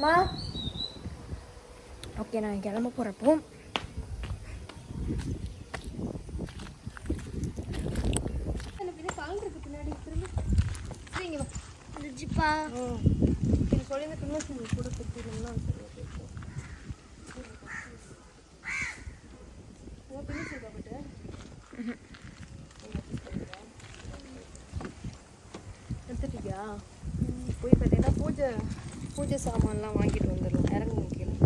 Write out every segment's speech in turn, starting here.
மா ஓகே நான் கிளம்ப போகிறப்போ வந்துச்சுப்பா இது சொல்லி இந்த பின்னசி கூட கொடுத்துருந்தா எடுத்துட்டியா? போய் பார்த்தீங்கன்னா பூஜை? பூஜை சாமான்லாம் வாங்கிட்டு வந்துடலாம். இறங்க கீழே.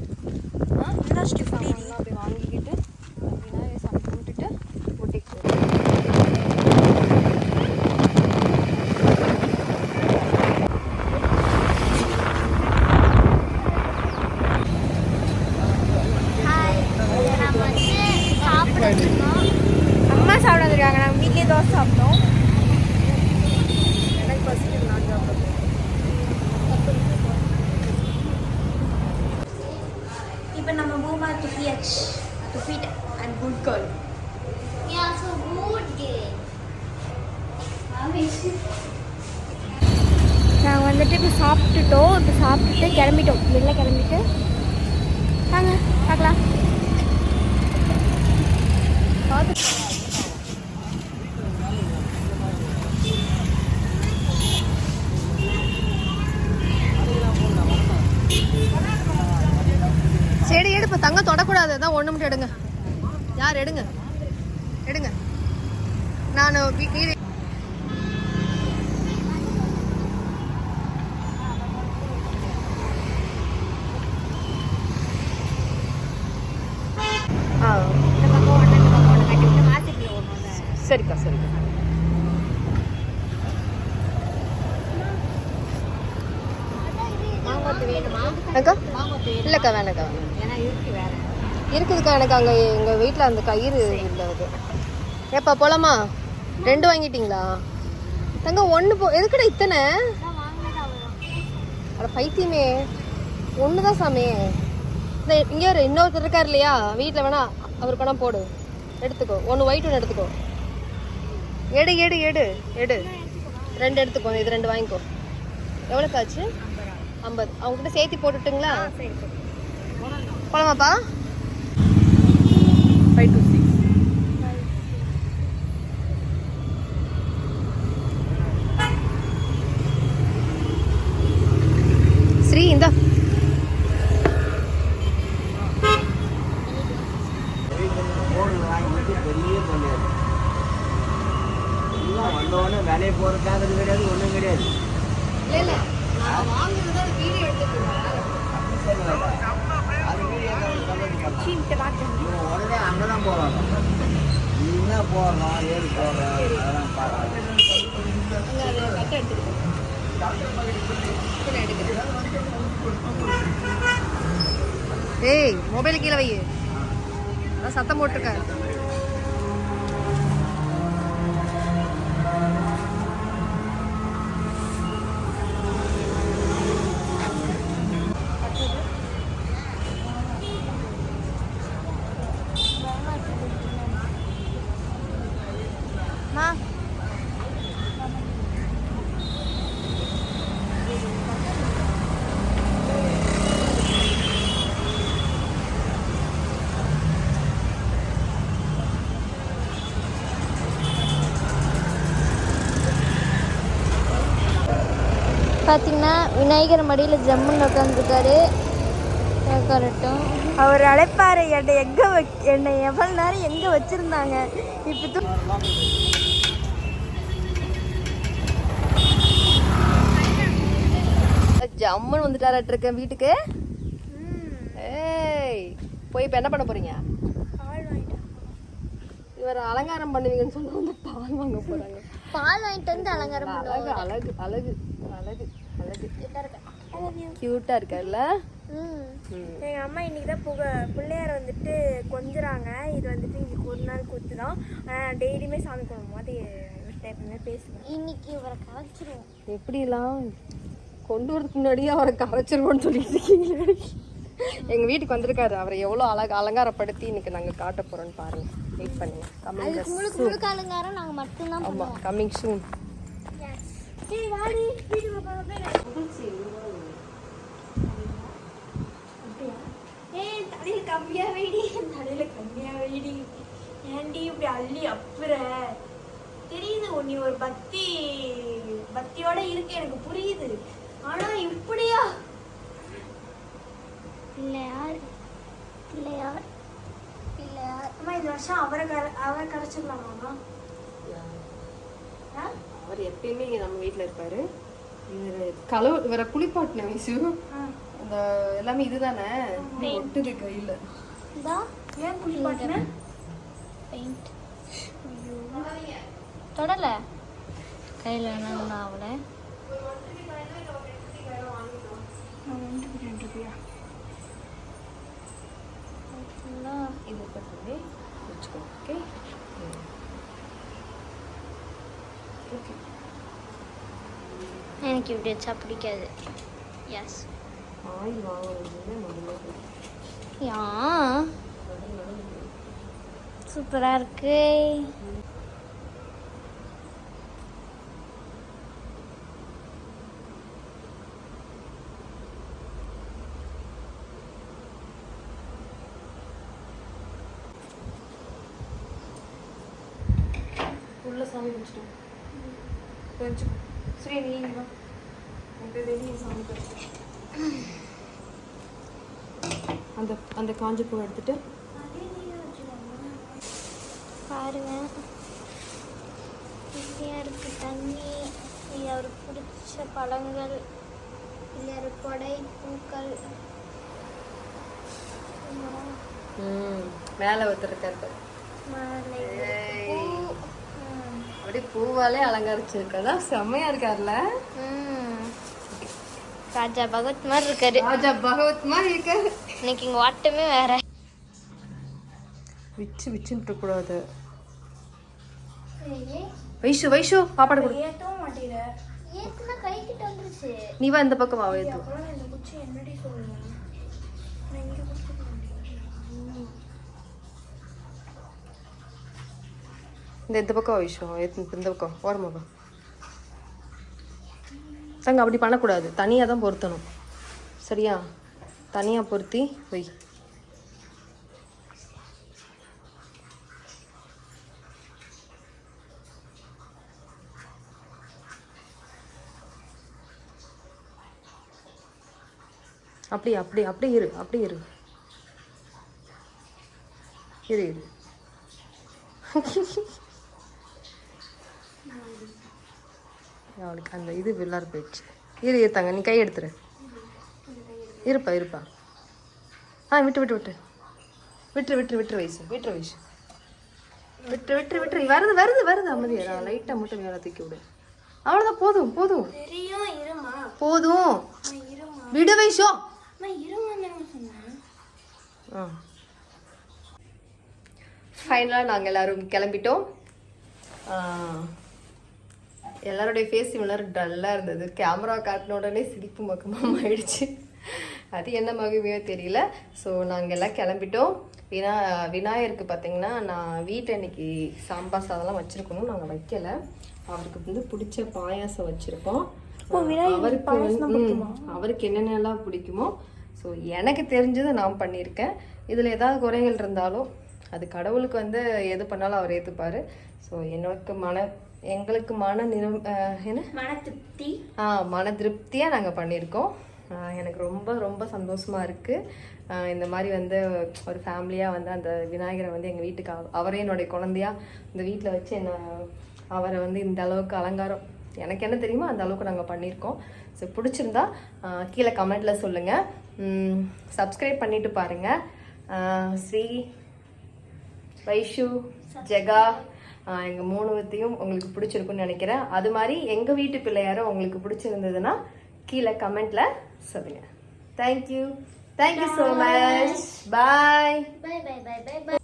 சாமான்லாம் அப்படியே வாங்கிக்கிட்டு நாங்கள் வந்துட்டு இப்போ சாப்பிட்டுட்டோம். இப்போ சாப்பிட்டுட்டு கிளம்பிட்டோம். வெளில கிளம்பிட்டு. வாங்க பார்க்கலாம். பார்த்து சரி தங்க தொடக்கூடாது. அதான் ஒன்று மட்டும் எடுங்க. யார்? எடுங்க. எடுங்க. நான் வீடு அக்கா? இல்லைக்கா வேணாக்கா. இருக்குதுக்கா எனக்கு அங்கே எங்கள் வீட்டில் அந்த கயிறு இல்லை அது. ஏப்பா போலாமா? ரெண்டு வாங்கிட்டீங்களா? தங்க ஒன்று போ எதுக்குடா இத்தனை? அட பைத்தியமே. ஒன்று தான் சாமி? இந்த இங்கே ஒரு இன்னொருத்தர் இருக்கார் இல்லையா? வீட்டில் வேணா அவருக்கு வேணா போடு. எடுத்துக்கோ. ஒன்று ஒயிட் ஒன்று எடுத்துக்கோ. எடு எடு எடு எடு. ரெண்டு எடுத்துக்கோ இது ரெண்டு வாங்கிக்கோ. எவ்வளோக்கு ஆச்சு? ஐம்பது. அவங்ககிட்ட சேர்த்து போட்டுட்டுங்களா? போலாமாப்பா ஃபைவ் டூ சிக்ஸ் ஸ்ரீ இந்தா போன் வாங்கிட்டு பெரிய பண்ணியாரு எல்லாம் வந்தோடனே வேலையை போகிறதுக்காக கிடையாது ஒன்றும் கிடையாது இல்லை இல்லை நான் வாங்குறது வீடியோ எடுத்துக்கிறேன் அப்படி சொல்லல அது வீடியோ சம்மதிக்கலாம் இவன் உடனே அங்கே தான் போவாங்க நீ என்ன போடுறோம் ஏது போடுறோம் அதெல்லாம் பார்க்கலாம் அங்கே அதை கட்டை எடுத்துக்கிறேன் எடுக்கிறேன் ஏய் மொபைல் கீழே வை. அதான் சத்தம் போட்டிருக்காரு. பார்த்தீங்கன்னா விநாயகர் மடியில் ஜம்முன்னு உட்காந்துருக்காரு கரெக்டும். அவர் அழைப்பாரு என்னை எங்க வைக் என்னை எவ்வளவு நேரம் எங்க வச்சிருந்தாங்க? இப்ப ஜம்முன்னு வந்துட்டாராட்டு இருக்கேன் வீட்டுக்கு. ஏய் போய் இப்போ என்ன பண்ண போறீங்க? இவர் அலங்காரம் பண்ணுவீங்கன்னு சொன்னா வந்து பால் வாங்க போறாங்க. பால் வாங்கிட்டு வந்து அலங்காரம் அழகு அழகு அழகு அழகு. கியூட்டா இருக்கார்ல? ம். எங்கள் அம்மா இன்னைக்கு தான் புக பிள்ளையார் வந்துட்டு கொஞ்சுறாங்க. இது வந்துட்டு இன்னைக்கு ஒரு நாள் கூத்து தான் டெய்லியுமே சாமி கும்பிடும் போது பேசுவேன் இன்னைக்கு இவரை கலைச்சிருவோம் எப்படிலாம் கொண்டு வரதுக்கு முன்னாடியே அவரை கரைச்சிருவோம்னு சொல்லிட்டு இருக்கீங்களே. எங்க வீட்டுக்கு வந்திருக்காரு. அவரை எவ்வளவு அழகா அலங்காரப்படுத்தி இன்னைக்கு நாங்க காட்ட போறோம்னு பாருங்க. வெயிட் பண்ணுங்க. கம்மிங் அதுக்கு முழுக்க முழுக்க அலங்காரம் நாங்கள் மட்டும்தான் ஆமா கம்மிங் சூன் கம்மியா வைடி தலையில கம்மியா வைடி ஏன்டி இப்படி அள்ளி அப்புற தெரியுது நீ ஒரு பக்தி பக்தியோட இருக்க எனக்கு புரியுது ஆனா இப்படியா பிள்ளையார் பிள்ளையார் பிள்ளையார் அம்மா இந்த வருஷம் அவரை கர அவரை கரைச்சிடலாமாம்மா ஆ? அவர் எப்பயுமே இங்க நம்ம வீட்ல இருப்பாரு. இவர் கலவு இவரை குளிப்பாட்டின ஆ. அந்த எல்லாமே இதுதானே? ஒட்டுது கையில. ஏன் குளிப்பாட்டின? பெயிண்ட். தொடல? கையில் என்ன அவளை இது பண்ணி வச்சுக்கோ ஓகே எனக்கு இப்படி வச்சா பிடிக்காது. எஸ் ஆயில் வாங்குறது யா? சூப்பராக இருக்கு. உள்ள சாமி வச்சுட்டோம் சாமி வச்சுட்டோம் அந்த அந்த காஞ்ச பூவை எடுத்துட்டு பாருங்க இப்படியா இருக்கு தண்ணி இது அவருக்கு பிடிச்ச பழங்கள் இல்லை கொடை பூக்கள் மேலே ஒருத்தருக்காரு மாலை ஏய். பூ. ம். அப்படியே பூவாலே அலங்கரிச்சிருக்கதா செம்மையா இருக்கார்ல ம். ராஜா பகவத் மாதிரி இருக்காரு. ராஜா பகவத் மாதிரி இருக்காரு. இன்னைக்கு இங்க வாட்டமே வேற. விச்சு விச்சுன்னு கூடாது வைஷு வைஷு பாப்பாடு கொடு. ஏத்தவும் மாட்டேற ஏத்துனா கை கிட்ட வந்துருச்சு. நீ வா இந்த பக்கம் வா ஏத்து அப்புறம் நான் இந்த இந்த பக்கம் விஷயம் இந்த பக்கம் ஓரமாக வா சங்க அப்படி பண்ணக்கூடாது. தனியாக தான் பொருத்தணும். சரியா? தனியாக பொருத்தி வை. அப்படி அப்படி அப்படி இரு அப்படி இரு. இரு இரு. அவளுக்கு அந்த இது விளாட போயிடுச்சு. இரு இருத்தாங்க நீ கை எடுத்துரு. இருப்பா இருப்பா. ஆ விட்டு விட்டு விட்டு. விட்டுரு விட்டுரு விட்டுரு வயசு விட்டுரு வயசு விட்டு விட்டு விட்டுரு. வருது வருது வருது அமைதியா லைட்டாக மட்டும் மேலே தூக்கி விடு. அவ்வளோதான் போதும் போதும். போதும். விடு வயசோ ஆ. ஃபைனலாக நாங்கள் எல்லாரும் கிளம்பிட்டோம். ஆ, எல்லாருடைய ஃபேஸ் இவ்வளோ டல்லாக இருந்தது. கேமரா காட்டின உடனே சிரிப்பு மக்கமாக ஆயிடுச்சு. அது என்ன மகிமையோ தெரியல. ஸோ நாங்கள் எல்லாம் கிளம்பிட்டோம். வினா விநாயகருக்கு பார்த்தீங்கன்னா நான் வீட்டில் இன்னைக்கு சாம்பார் சாதம்லாம் வச்சுருக்கணும். நாங்கள் வைக்கல. அவருக்கு வந்து பிடிச்ச பாயாசம் வச்சுருக்கோம். அவருக்கு அவருக்கு என்னென்னலாம் பிடிக்குமோ ஸோ எனக்கு தெரிஞ்சதை நான் பண்ணியிருக்கேன். இதில் ஏதாவது குறைகள் இருந்தாலும் அது கடவுளுக்கு வந்து எது பண்ணாலும் அவர் ஏற்றுப்பார் ஸோ எனக்கு மன எங்களுக்கு மன அஹ், என்ன? மன திருப்தி. ஆ மன திருப்தியாக நாங்கள் பண்ணியிருக்கோம். எனக்கு ரொம்ப ரொம்ப சந்தோஷமாக இருக்குது இந்த மாதிரி வந்து ஒரு ஃபேமிலியாக வந்து அந்த விநாயகரை வந்து எங்கள் வீட்டுக்கு அவ- அவரே என்னுடைய குழந்தையா இந்த வீட்டில் வச்சு என்ன அவரை வந்து இந்த அளவுக்கு அலங்காரம் எனக்கு என்ன தெரியுமோ அந்த அளவுக்கு நாங்கள் பண்ணியிருக்கோம். ஸோ பிடிச்சிருந்தா கீழே கமெண்ட்டில் சொல்லுங்கள் சப்ஸ்கிரைப் பண்ணிட்டு பாருங்கள் ஸ்ரீ வைஷு ஜெகா எங்கள் மூணுத்தையும் உங்களுக்கு பிடிச்சிருக்குன்னு நினைக்கிறேன். அது மாதிரி எங்கள் வீட்டு பிள்ளையாரும் உங்களுக்கு பிடிச்சிருந்ததுன்னா கீழே கமெண்ட்டில் சொல்லுங்கள் thank you thank you so much bye bye bye bye bye bye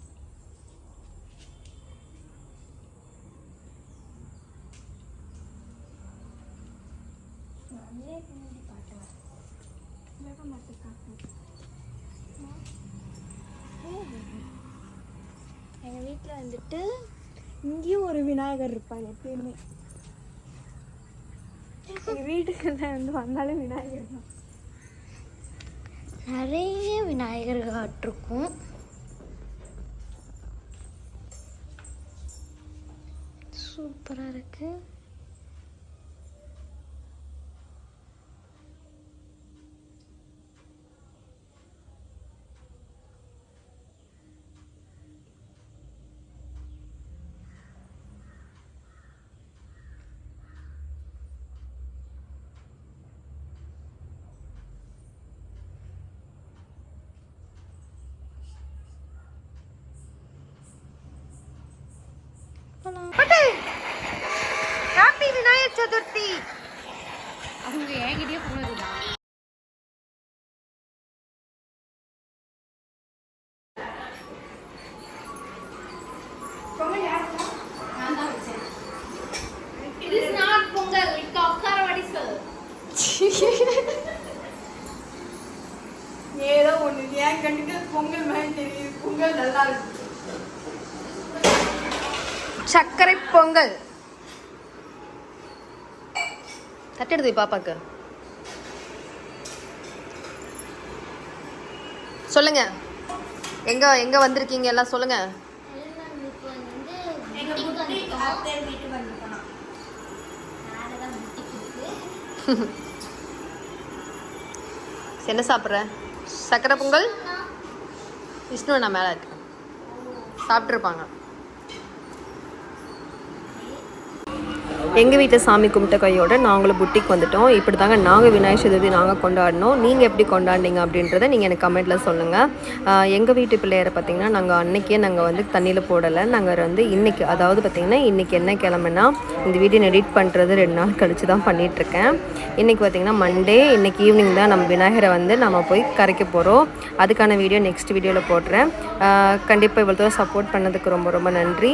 எங்கள் வீட்டில் வந்துட்டு இங்கேயும் ஒரு விநாயகர் இருப்பாங்க எப்பயுமே. எங்கள் வீட்டுக்கு வந்து வந்தாலும் விநாயகர் தான். நிறைய விநாயகர் காட்டிருக்கும். சூப்பராக இருக்கு ஹாப்பி விநாயகர் சதுர்த்தி. அவங்க என்கிட்டயே போனதுடா ஏதோ ஒண்ணு என் கண்ணுக்கு பொங்கல் மாதிரி தெரியுது பொங்கல் நல்லா இருக்கு சர்க்கரை பொங்கல். தட்டெடுத்து பாப்பாக்கு. சொல்லுங்க. எங்க எங்க வந்திருக்கீங்க? எல்லாம் சொல்லுங்க. என்ன சாப்பிட்ற? சர்க்கரை பொங்கல்? விஷ்ணு நான் மேலே இருக்கேன் சாப்பிட்ருப்பாங்க எங்கள் வீட்டில் சாமி கும்பிட்ட கையோட நாங்களும் புட்டிக்கு வந்துட்டோம். இப்படி தாங்க நாங்கள் விநாயகர் சதுர்த்தி நாங்கள் கொண்டாடினோம். நீங்கள் எப்படி கொண்டாடினீங்க அப்படின்றத நீங்கள் எனக்கு கமெண்ட்டில் சொல்லுங்கள் எங்கள் வீட்டு பிள்ளையரை பார்த்திங்கன்னா நாங்கள் அன்றைக்கே நாங்கள் வந்து தண்ணியில் போடலை. நாங்கள் வந்து இன்றைக்கி அதாவது பார்த்திங்கன்னா இன்றைக்கி என்ன கிழமைனா இந்த வீடியோ எடிட் பண்ணுறது ரெண்டு நாள் கழித்து தான் பண்ணிகிட்ருக்கேன் இன்றைக்கி பார்த்திங்கன்னா மண்டே இன்றைக்கி ஈவினிங் தான் நம்ம விநாயகரை வந்து நம்ம போய் கரைக்க போகிறோம் அதுக்கான வீடியோ நெக்ஸ்ட் வீடியோவில் போடுறேன். கண்டிப்பாக இவ்வளோ தூரம் சப்போர்ட் பண்ணதுக்கு ரொம்ப ரொம்ப நன்றி.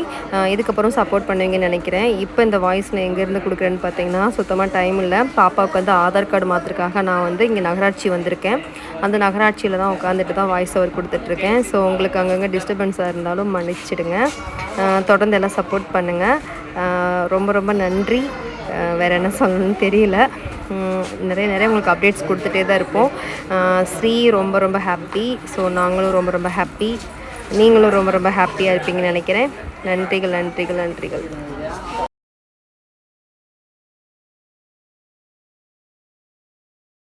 இதுக்கப்புறம் சப்போர்ட் பண்ணுவீங்கன்னு நினைக்கிறேன். இப்போ இந்த வாய்ஸ் நான் எங்கேருந்து கொடுக்குறேன்னு பார்த்தீங்கன்னா சுத்தமாக டைம் இல்லை. பாப்பாவுக்கு வந்து ஆதார் கார்டு மாற்றுறதுக்காக நான் வந்து இங்கே நகராட்சி வந்திருக்கேன். அந்த நகராட்சியில் தான் உட்காந்துட்டு தான் வாய்ஸ் ஓவர் கொடுத்துட்ருக்கேன். ஸோ உங்களுக்கு அங்கங்கே டிஸ்டர்பன்ஸாக இருந்தாலும் மன்னிச்சிடுங்க. தொடர்ந்து எல்லாம் சப்போர்ட் பண்ணுங்கள் ரொம்ப ரொம்ப நன்றி. வேறு என்ன சொல்லணும்னு தெரியல. நிறைய நிறைய உங்களுக்கு அப்டேட்ஸ் கொடுத்துட்டே தான் இருப்போம். ஸ்ரீ ரொம்ப ரொம்ப ஹாப்பி ஸோ நாங்களும் ரொம்ப ரொம்ப ஹாப்பி நீங்களும் ரொம்ப ரொம்ப ஹாப்பியாக இருப்பீங்கன்னு நினைக்கிறேன். நன்றிகள் நன்றிகள் நன்றிகள்.